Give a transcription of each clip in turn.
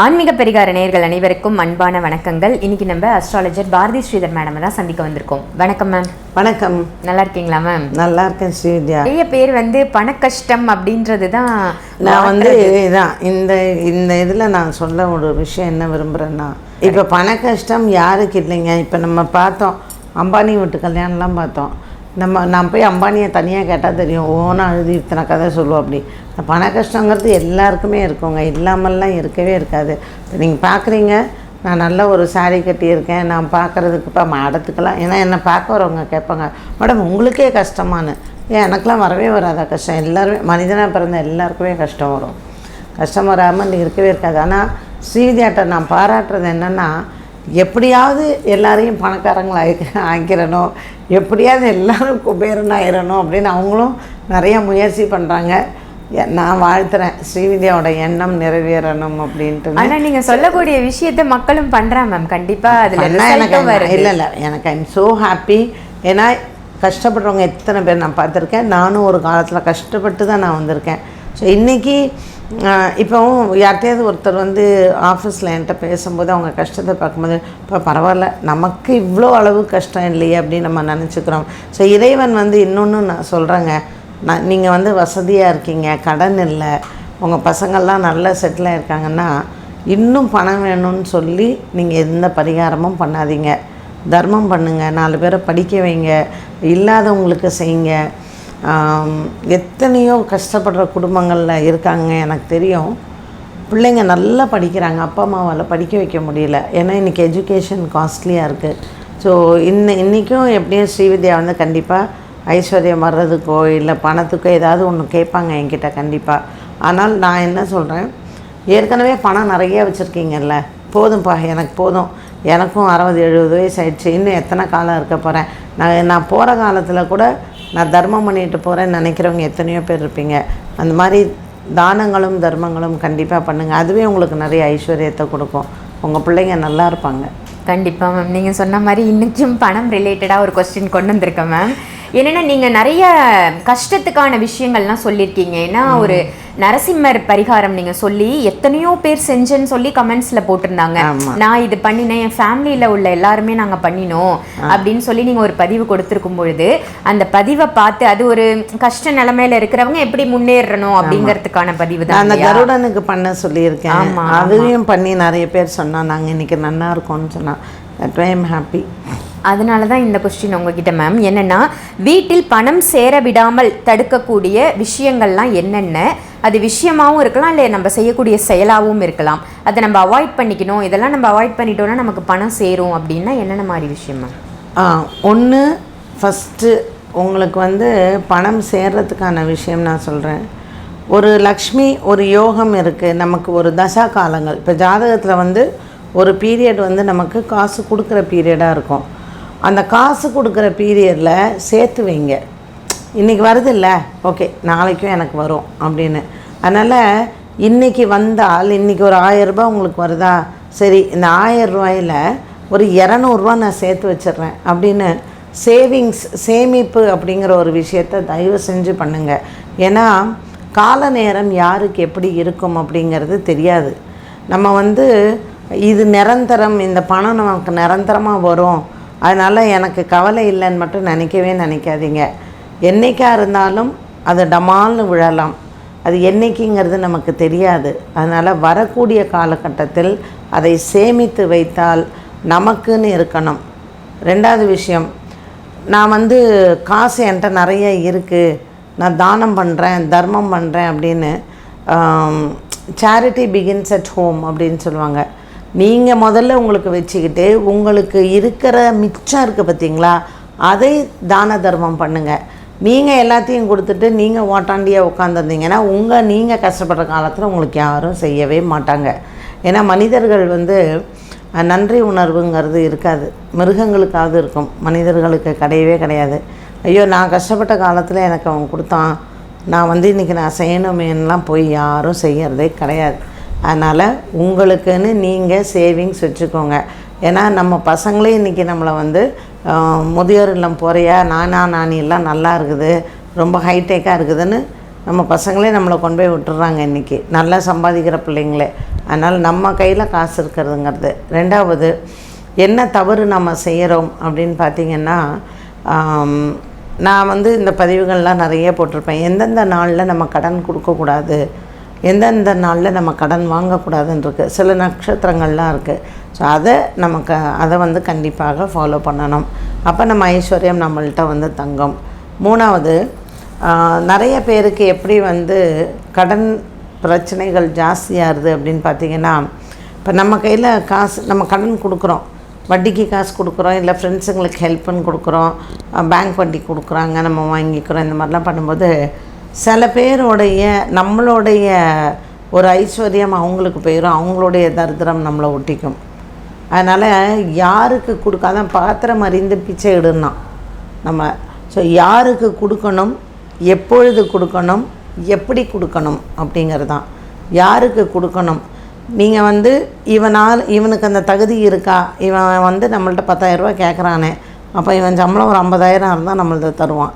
ஆன்மீக பரிகார நேயர்கள் அனைவருக்கும் அன்பான வணக்கங்கள். இன்னைக்கு நம்ம அஸ்ட்ராலஜர் பாரதி ஸ்ரீதர் மேடம் தான் சந்திக்க வந்திருக்கோம். வணக்கம் மேம் வணக்கம். நல்லா இருக்கீங்களா மேம் நல்லா இருக்கேன் ஸ்ரீவித்யா. நிறைய பேர் வந்து பணக்கஷ்டம் அப்படின்றது தான் நான் வந்து இதான் இந்த இந்த இதில் நான் சொல்ல ஒரு விஷயம் என்ன விரும்புகிறேன்னா இப்போ பண கஷ்டம் யாருக்கு இல்லைங்க? இப்போ நம்ம பார்த்தோம் அம்பானி வீட்டு கல்யாணம்லாம் பார்த்தோம். நம்ம நான் போய் அம்பானியை தனியாக கேட்டால் தெரியும் ஓனாக அழுதி இத்தனை கதை சொல்லுவோம் அப்படி. இந்த பண கஷ்டங்கிறது எல்லாருக்குமே இருக்குங்க. இல்லாமல்லாம் இருக்கவே இருக்காது. இப்போ நீங்கள் பார்க்குறீங்க நான் நல்ல ஒரு சாரீ கட்டியிருக்கேன் நான் பார்க்குறதுக்கு இப்போ மாடத்துக்கெல்லாம் ஏன்னா என்னை பார்க்க வரவங்க கேட்பாங்க மேடம் உங்களுக்கே கஷ்டமானு ஏன் எனக்கெலாம் வரவே வராதா கஷ்டம்? எல்லாருமே மனிதனாக பிறந்த எல்லாருக்குமே கஷ்டம் வரும். கஷ்டம் வராமல் இருக்கவே இருக்காது. ஆனால் ஸ்ரீவித்யாட்ட நான் பாராட்டுறது என்னென்னா எப்படியாவது எல்லாரையும் பணக்காரங்களை ஆக்கி ஆக்கிறணும் எப்படியாவது எல்லாரும் குபேரன் ஆயிரணும் அப்படின்னு அவங்களும் நிறைய முயற்சி பண்ணுறாங்க நான் வாழ்த்துறேன். ஸ்ரீவித்யாவோட எண்ணம் நிறைவேறணும் அப்படின்ட்டு ஆனா நீங்க சொல்லக்கூடிய விஷயத்த மக்களும் பண்றாங்க மேம். கண்டிப்பா அதுல எனக்கு இல்லை இல்லை. எனக்கு ஐம் ஸோ ஹாப்பி ஏன்னா கஷ்டப்படுறவங்க எத்தனை பேர் நான் பார்த்துருக்கேன். நானும் ஒரு காலத்தில் கஷ்டப்பட்டு தான் நான் வந்திருக்கேன். ஸோ இன்றைக்கி இப்போவும் யார்கிட்டயாவது ஒருத்தர் வந்து ஆஃபீஸில் என்கிட்ட பேசும்போது அவங்க கஷ்டத்தை பார்க்கும்போது இப்போ பரவாயில்ல நமக்கு இவ்வளோ அளவு கஷ்டம் இல்லையே அப்படின்னு நம்ம நினச்சிக்கிறோம். ஸோ இறைவன் வந்து இன்னொன்று நான் சொல்கிறேங்க நான் நீங்கள் வந்து வசதியாக இருக்கீங்க கடன் இல்லை உங்கள் பசங்கள்லாம் நல்லா செட்டில் ஆயிருக்காங்கன்னா இன்னும் பணம் வேணும்னு சொல்லி நீங்கள் எந்த பரிகாரமும் பண்ணாதீங்க. தர்மம் பண்ணுங்கள் நாலு பேரை படிக்க வைங்க இல்லாதவங்களுக்கு செய்யுங்க. எத்தனையோ கஷ்டப்படுற குடும்பங்களில் இருக்காங்க எனக்கு தெரியும். பிள்ளைங்க நல்லா படிக்கிறாங்க அப்பா அம்மாவால் படிக்க வைக்க முடியல. ஏன்னா இன்றைக்கி எஜுகேஷன் காஸ்ட்லியாக இருக்குது ஸோ இன்ன இன்றைக்கும் எப்படியும் ஸ்ரீவித்யா வந்து கண்டிப்பாக ஐஸ்வர்யம் வர்றதுக்கோ இல்லை பணத்துக்கோ ஏதாவது ஒன்று கேட்பாங்க என்கிட்ட கண்டிப்பாக ஆனால் நான் என்ன சொல்கிறேன் ஏற்கனவே பணம் நிறைய வச்சுருக்கீங்கல்ல? போதும்ப்பா எனக்கு போதும். எனக்கும் அறுபது எழுபது வயசு ஆயிடுச்சு. இன்னும் எத்தனை காலம் இருக்க போகிறேன் நான் நான் போகிற காலத்தில் கூட நான் தர்மம் பண்ணிட்டு போகிறேன்னு நினைக்கிறவங்க எத்தனையோ பேர் இருப்பீங்க. அந்த மாதிரி தானங்களும் தர்மங்களும் கண்டிப்பாக பண்ணுங்கள் அதுவே உங்களுக்கு நிறைய ஐஸ்வர்யத்தை கொடுக்கும். உங்கள் பிள்ளைங்க நல்லா இருப்பாங்க. கண்டிப்பாக மேம் நீங்கள் சொன்ன மாதிரி இன்னைக்கும் பணம் ரிலேட்டடாக ஒரு கொஸ்டின் கொண்டு வந்திருக்கேன் மேம் என்னன்னா நீங்க நிறைய கஷ்டத்துக்கான விஷயங்கள்லாம் சொல்லியிருக்கீங்க ஏன்னா ஒரு நரசிம்மர் பரிகாரம் நீங்க சொல்லி எத்தனையோ பேர் செஞ்சேன்னு சொல்லி கமெண்ட்ஸ்ல போட்டிருந்தாங்க. நான் இது பண்ணினேன் என் ஃபேமிலியில உள்ள எல்லாருமே நாங்க பண்ணினோம் அப்படின்னு சொல்லி நீங்க ஒரு பதிவு கொடுத்திருக்கும் பொழுது அந்த பதிவை பார்த்து அது ஒரு கஷ்ட நிலைமையில இருக்கிறவங்க எப்படி முன்னேறணும் அப்படிங்கறதுக்கான பதிவு நான் அந்த தான் கருடனுக்கு பண்ண சொல்லியிருக்கேன். ஆமா, அதையும் பண்ணி நிறைய பேர் சொன்னா நாங்கள் இன்னைக்கு நல்லா இருக்கோம்னு சொன்னா தட் ஐ எம் ஹாப்பி அதனால தான் இந்த கொஸ்டின் உங்ககிட்ட மேம் என்னென்னா வீட்டில் பணம் சேர விடாமல் தடுக்கக்கூடிய விஷயங்கள்லாம் என்னென்ன? அது விஷயமாவும் இருக்கலாம் இல்லை நம்ம செய்யக்கூடிய செயலாகவும் இருக்கலாம். அதை நம்ம அவாய்ட் பண்ணிக்கணும். இதெல்லாம் நம்ம அவாய்ட் பண்ணிட்டோம்னா நமக்கு பணம் சேரும் அப்படின்னா என்னென்ன மாதிரி விஷயம் மேம் ஆ ஒன்று ஃபஸ்ட்டு உங்களுக்கு வந்து பணம் சேர்றதுக்கான விஷயம் நான் சொல்கிறேன் ஒரு லக்ஷ்மி ஒரு யோகம் இருக்குது நமக்கு ஒரு தசா காலங்கள். இப்போ ஜாதகத்தில் வந்து ஒரு பீரியட் வந்து நமக்கு காசு கொடுக்குற பீரியடாக இருக்கும். அந்த காசு கொடுக்குற பீரியடில் சேர்த்து வைங்க. இன்றைக்கி வருதுல்ல? ஓகே நாளைக்கும் எனக்கு வரும் அப்படின்னு. அதனால் இன்றைக்கி வந்தால் இன்றைக்கி ஒரு ஆயரரூபா உங்களுக்கு வருதா? சரி இந்த ஆயிரம் ரூபாயில் ஒரு இரநூறுவா நான் சேர்த்து வச்சிடுறேன் அப்படின்னு சேவிங்ஸ் சேமிப்பு அப்படிங்கிற ஒரு விஷயத்த தயவு செஞ்சு பண்ணுங்கள் ஏன்னா கால நேரம் யாருக்கு எப்படி இருக்கும் அப்படிங்கிறது தெரியாது. நம்ம வந்து இது நிரந்தரம் இந்த பணம் நமக்கு நிரந்தரமாக வரும். அதனால் எனக்கு கவலை இல்லைன்னு மட்டும் நினைக்கவே நினைக்காதீங்க. என்னைக்கா இருந்தாலும் அது டமால்னு விழலாம். அது என்னைக்குங்கிறது நமக்கு தெரியாது. அதனால் வரக்கூடிய காலகட்டத்தில் அதை சேமித்து வைத்தால் நமக்குன்னு இருக்கணும். ரெண்டாவது விஷயம் நான் வந்து காசு என்கிட்ட நிறைய இருக்குது நான் தானம் பண்ணுறேன் தர்மம் பண்ணுறேன் அப்படின்னு சேரிட்டி பிகின்ஸ் அட் ஹோம் அப்படின்னு சொல்லுவாங்க. நீங்கள் முதல்ல உங்களுக்கு வச்சுக்கிட்டு உங்களுக்கு இருக்கிற மிச்சம் இருக்குது பார்த்தீங்களா அதை தான தர்மம் பண்ணுங்கள் நீங்கள் எல்லாத்தையும் கொடுத்துட்டு நீங்கள் ஓட்டாண்டியாக உட்காந்துருந்தீங்கன்னா உங்கள் நீங்கள் கஷ்டப்படுற காலத்தில் உங்களுக்கு யாரும் செய்யவே மாட்டாங்க. ஏன்னா மனிதர்கள் வந்து நன்றி உணர்வுங்கிறது இருக்காது. மிருகங்களுக்காவது இருக்கும். மனிதர்களுக்கு கிடையவே கிடையாது. ஐயோ நான் கஷ்டப்பட்ட காலத்தில் எனக்கு அவன் கொடுத்தான். நான் வந்து இன்றைக்கி நான் செய்யணுமேன்னெலாம் போய் யாரும் செய்கிறதே கிடையாது. அதனால் உங்களுக்குன்னு நீங்கள் சேவிங்ஸ் வச்சுக்கோங்க. ஏன்னா நம்ம பசங்களே இன்றைக்கி நம்மளை வந்து முதியோர் இல்லம் போறியா நானா நானி எல்லாம் நல்லா இருக்குது ரொம்ப ஹைடெக்காக இருக்குதுன்னு நம்ம பசங்களே நம்மளை கொண்டு போய் விட்டுறாங்க இன்றைக்கி நல்லா சம்பாதிக்கிற பிள்ளைங்களே. அதனால் நம்ம கையில் காசு இருக்கிறதுங்கிறது. ரெண்டாவது என்ன தவறு நம்ம செய்கிறோம் அப்படின்னு பார்த்திங்கன்னா நான் வந்து இந்த பதிவுகள்லாம் நிறைய போட்டிருப்பேன். எந்தெந்த நாளில் நம்ம கடன் கொடுக்கக்கூடாது? எந்தெந்த நாளில் நம்ம கடன் வாங்கக்கூடாதுன்னு இருக்குது சில நட்சத்திரங்கள்லாம் இருக்குது ஸோ அதை நமக்கு அதை வந்து கண்டிப்பாக ஃபாலோ பண்ணணும். அப்போ நம்ம ஐஸ்வர்யம் நம்மள்கிட்ட வந்து தங்கும். மூணாவது நிறைய பேருக்கு எப்படி வந்து கடன் பிரச்சனைகள் ஜாஸ்தியாகுது அப்படின்னு பார்த்தீங்கன்னா இப்போ நம்ம கையில் காசு நம்ம கடன் கொடுக்குறோம். வட்டிக்கு காசு கொடுக்குறோம் இல்லை ஃப்ரெண்ட்ஸுங்களுக்கு ஹெல்ப்புன்னு கொடுக்குறோம் பேங்க் வட்டி கொடுக்குறாங்க நம்ம வாங்கிக்கிறோம் இந்த மாதிரிலாம் பண்ணும்போது சில பேருடைய நம்மளுடைய ஒரு ஐஸ்வர்யம் அவங்களுக்கு போயிடும் அவங்களுடைய தரித்திரம் நம்மளை ஒட்டிக்கும். அதனால் யாருக்கு கொடுக்காத பாத்திரம் அறிந்து பிச்சை இடுனா நம்ம ஸோ யாருக்கு கொடுக்கணும் எப்பொழுது கொடுக்கணும் எப்படி கொடுக்கணும் அப்படிங்கிறது தான் யாருக்கு கொடுக்கணும்? நீங்கள் வந்து இவனால் இவனுக்கு அந்த தகுதி இருக்கா? இவன் வந்து நம்மள்ட்ட பத்தாயிரரூபா கேட்குறானே அப்போ இவன் சம்பளம் ஒரு ஐம்பதாயிரம் இருந்தால் நம்மள்ட்ட தருவான்.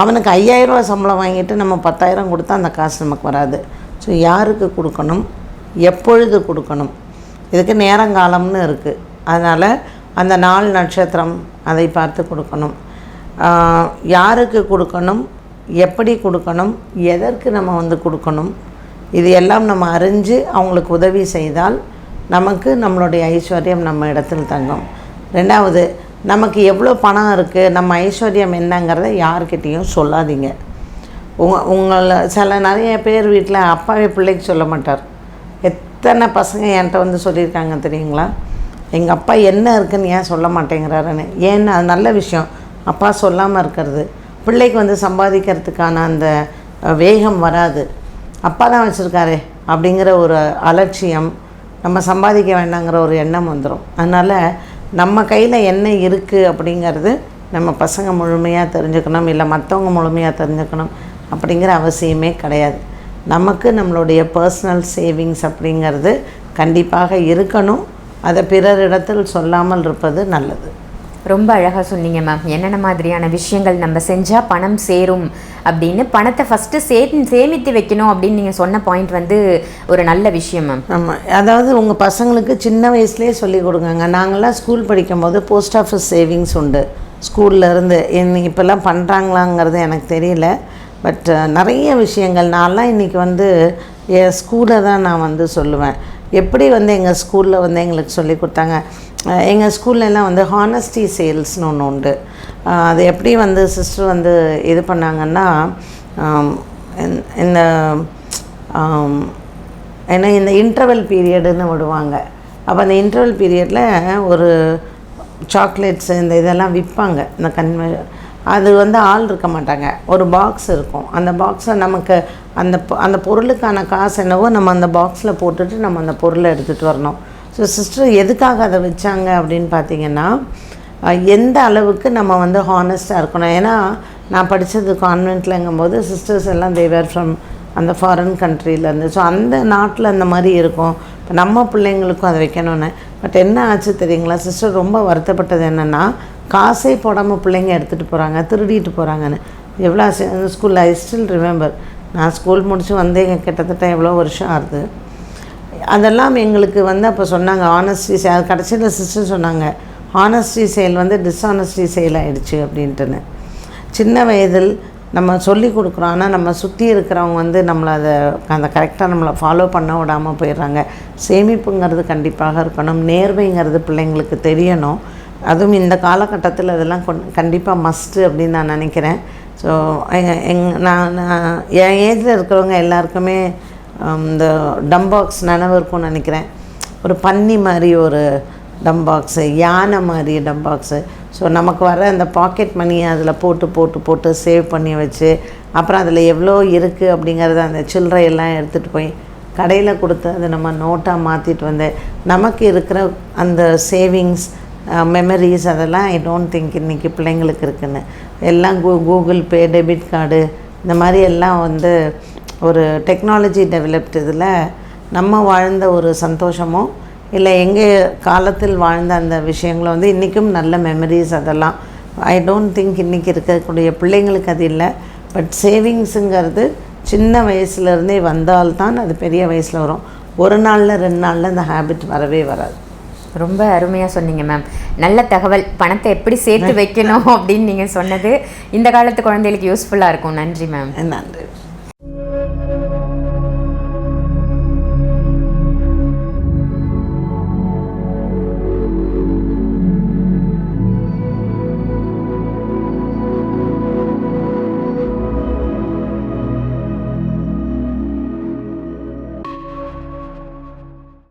அவனுக்கு ஐயாயிரரூவா சம்பளம் வாங்கிட்டு நம்ம பத்தாயிரம் கொடுத்தா அந்த காசு நமக்கு வராது. ஸோ யாருக்கு கொடுக்கணும்? எப்பொழுது கொடுக்கணும்? இதுக்கு நேரங்காலம்னு இருக்குது அதனால் அந்த நாள் நட்சத்திரம் அதை பார்த்து கொடுக்கணும். யாருக்கு கொடுக்கணும்? எப்படி கொடுக்கணும்? எதற்கு நம்ம வந்து கொடுக்கணும்? இது எல்லாம் நம்ம அறிஞ்சு அவங்களுக்கு உதவி செய்தால் நமக்கு நம்மளுடைய ஐஸ்வர்யம் நம்ம இடத்தில் தங்கும். ரெண்டாவது நமக்கு எவ்வளோ பணம் இருக்குது நம்ம ஐஸ்வர்யம் என்னங்கிறத யார்கிட்டேயும் சொல்லாதீங்க. உங்க உங்களை சில நிறைய பேர் வீட்டில் அப்பாவே பிள்ளைக்கு சொல்ல மாட்டார். எத்தனை பசங்க என்கிட்ட வந்து சொல்லியிருக்காங்க தெரியுங்களா? எங்கள் அப்பா என்ன இருக்குன்னு ஏன் சொல்ல மாட்டேங்கிறாருன்னு. ஏன்னு அது நல்ல விஷயம். அப்பா சொல்லாமல் இருக்கிறது. பிள்ளைக்கு வந்து சம்பாதிக்கிறதுக்கான அந்த வேகம் வராது. அப்பா தான் வச்சுருக்காரு அப்படிங்கிற ஒரு அலட்சியம் நம்ம சம்பாதிக்க வேண்டாங்கிற ஒரு எண்ணம் வந்துடும் அதனால் நம்ம கையில் என்ன இருக்குது அப்படிங்கிறது நம்ம பசங்க முழுமையாக தெரிஞ்சுக்கணும் இல்லை மற்றவங்க முழுமையாக தெரிஞ்சுக்கணும் அப்படிங்கிற அவசியமே கிடையாது. நமக்கு நம்மளுடைய பர்சனல் சேவிங்ஸ் அப்படிங்கிறது கண்டிப்பாக இருக்கணும். அதை பிறரிடத்தில் சொல்லாமல் இருப்பது நல்லது. ரொம்ப அழகாக சொன்னீங்க மேம் என்னென்ன மாதிரியான விஷயங்கள் நம்ம செஞ்சால் பணம் சேரும் அப்படின்னு பணத்தை ஃபஸ்ட்டு சே சேமித்து வைக்கணும் அப்படின்னு நீங்கள் சொன்ன பாயிண்ட் வந்து ஒரு நல்ல விஷயம் மேம் ஆமாம் அதாவது உங்கள் பசங்களுக்கு சின்ன வயசுலேயே சொல்லி கொடுங்கங்க. நாங்கள்லாம் ஸ்கூல் படிக்கும்போது போஸ்ட் ஆஃபீஸ் சேவிங்ஸ் உண்டு. ஸ்கூல்ல இருந்து இன்னைக்கு இப்போல்லாம் பண்ணுறாங்களாங்கிறது எனக்கு தெரியல. பட் நிறைய விஷயங்கள். நான்லாம் இன்றைக்கி வந்து என் ஸ்கூலை தான் நான் வந்து சொல்லுவேன். எப்படி வந்து எங்கள் ஸ்கூலில் வந்து எங்களுக்கு சொல்லி கொடுத்தாங்க? எங்கள் ஸ்கூல்லலாம் வந்து ஹானஸ்டி சேல்ஸ்னு ஒன்று உண்டு. அது எப்படி வந்து சிஸ்டர் வந்து இது பண்ணாங்கன்னா இந்த- இந்த ஏன்னா இந்த இன்டர்வல் பீரியடுன்னு விடுவாங்க. அப்போ அந்த இன்டர்வல் பீரியடில் ஒரு சாக்லேட்ஸ் இந்த இதெல்லாம் விற்பாங்க இந்த கன்வ அது வந்து ஆள் இருக்க மாட்டாங்க. ஒரு பாக்ஸ் இருக்கும். அந்த பாக்ஸை நமக்கு அந்த அந்த பொருளுக்கான காசு என்னவோ நம்ம அந்த பாக்ஸில் போட்டுட்டு நம்ம அந்த பொருளை எடுத்துகிட்டு வரணும். ஸோ சிஸ்டர் எதுக்காக அதை வச்சாங்க அப்படின்னு பார்த்தீங்கன்னா எந்த அளவுக்கு நம்ம வந்து ஹானஸ்ட்டாக இருக்கணும்? ஏன்னா நான் படித்தது கான்வென்ட்லங்கும் போது சிஸ்டர்ஸ் எல்லாம் தேவர் ஃப்ரம் அந்த ஃபாரின் கண்ட்ரிலேருந்து ஸோ அந்த நாட்டில் அந்த மாதிரி இருக்கும். இப்போ நம்ம பிள்ளைங்களுக்கும் அதை வைக்கணும்னு. பட் என்ன ஆச்சு தெரியுங்களா? சிஸ்டர் ரொம்ப வருத்தப்பட்டது என்னென்னா காசே போடாமல் பிள்ளைங்க எடுத்துகிட்டு போகிறாங்க திருடிட்டு போகிறாங்கன்னு எவ்வளோ ஸ்கூலில் ஐ ஸ்டில் ரிமெம்பர் நான் ஸ்கூல் முடித்து வந்தேங்க கிட்டத்தட்ட எவ்வளோ வருஷம் ஆகுது? அதெல்லாம் எங்களுக்கு வந்து அப்போ சொன்னாங்க. ஆனஸ்டி சே அது கடைசியில் சிஸ்டர் சொன்னாங்க. ஆனஸ்டி செயல் வந்து டிஸ்ஆனஸ்டி செயல் ஆகிடுச்சு அப்படின்ட்டுன்னு. சின்ன வயதில் நம்ம சொல்லி கொடுக்குறோம். ஆனால் நம்ம சுற்றி இருக்கிறவங்க வந்து நம்மளை அதை அந்த கரெக்டாக நம்மளை ஃபாலோ பண்ண விடாமல் போயிடுறாங்க. சேமிப்புங்கிறது கண்டிப்பாக இருக்கணும். நேர்மைங்கிறது பிள்ளைங்களுக்கு தெரியணும். அதுவும் இந்த காலகட்டத்தில் அதெல்லாம் கொண் கண்டிப்பாக மஸ்ட்டு அப்படின்னு நான் நினைக்கிறேன். ஸோ எங் நான் நான் என் ஏஜில் இருக்கிறவங்க எல்லாருக்குமே இந்த டம்பாக்ஸ் நினைவு இருக்கும்னு நினைக்கிறேன். ஒரு பன்னி மாதிரி ஒரு டம்பாக்ஸு யானை மாதிரி டம்பாக்ஸு ஸோ நமக்கு வர அந்த பாக்கெட் மணியை அதில் போட்டு போட்டு போட்டு சேவ் பண்ணி வச்சு அப்புறம் அதில் எவ்வளோ இருக்குது அப்படிங்கிறத அந்த சில்லறையெல்லாம் எடுத்துகிட்டு போய் கடையில் கொடுத்து அதை நம்ம நோட்டாக மாற்றிட்டு வந்து நமக்கு இருக்கிற அந்த சேவிங்ஸ் மெமரிஸ் அதெல்லாம் ஐ டோன்ட் திங்க் இன்றைக்கி பிள்ளைங்களுக்கு இருக்குன்னு. எல்லாம் கூ கூகுள் பே டெபிட் கார்டு இந்த மாதிரி எல்லாம் வந்து ஒரு டெக்னாலஜி டெவலப்ட் இதில் நம்ம வாழ்ந்த ஒரு சந்தோஷமோ இல்லை எங்கள் காலத்தில் வாழ்ந்த அந்த விஷயங்களை வந்து இன்றைக்கும் நல்ல மெமரிஸ் அதெல்லாம். ஐ டோன்ட் திங்க் இன்றைக்கி இருக்கக்கூடிய பிள்ளைங்களுக்கு அது இல்லை. பட் சேவிங்ஸுங்கிறது சின்ன வயசுலேருந்தே வந்தால்தான் அது பெரிய வயசில் வரும். ஒரு நாளில் ரெண்டு நாளில் இந்த ஹேபிட் வரவே வராது. ரொம்ப அருமையாக சொன்னீங்க மேம் நல்ல தகவல். பணத்தை எப்படி சேர்த்து வைக்கணும் அப்படின்னு நீங்கள் சொன்னது இந்த காலத்து குழந்தைகளுக்கு யூஸ்ஃபுல்லாக இருக்கும். நன்றி மேம் நன்றி.